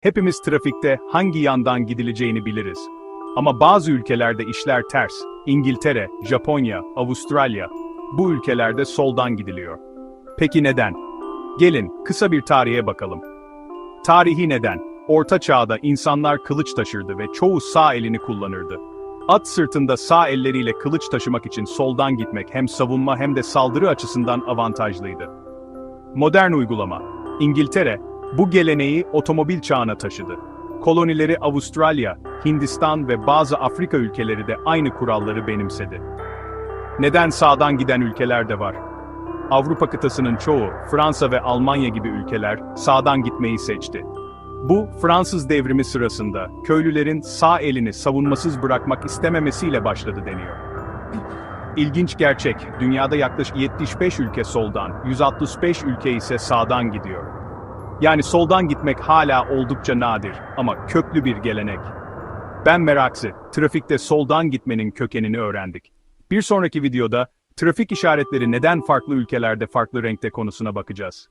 Hepimiz trafikte hangi yandan gidileceğini biliriz. Ama bazı ülkelerde işler ters. İngiltere, Japonya, Avustralya. Bu ülkelerde soldan gidiliyor. Peki neden? Gelin kısa bir tarihe bakalım. Tarihi neden? Orta çağda insanlar kılıç taşırdı ve çoğu sağ elini kullanırdı. At sırtında sağ elleriyle kılıç taşımak için soldan gitmek hem savunma hem de saldırı açısından avantajlıydı. Modern uygulama. İngiltere, bu geleneği otomobil çağına taşıdı. Kolonileri Avustralya, Hindistan ve bazı Afrika ülkeleri de aynı kuralları benimsedi. Neden sağdan giden ülkeler de var? Avrupa kıtasının çoğu, Fransa ve Almanya gibi ülkeler sağdan gitmeyi seçti. Bu, Fransız devrimi sırasında köylülerin sağ elini savunmasız bırakmak istememesiyle başladı deniyor. İlginç gerçek, dünyada yaklaşık 75 ülke soldan, 165 ülke ise sağdan gidiyor. Yani soldan gitmek hala oldukça nadir ama köklü bir gelenek. Ben Meraksi, trafikte soldan gitmenin kökenini öğrendik. Bir sonraki videoda, trafik işaretleri neden farklı ülkelerde farklı renkte konusuna bakacağız.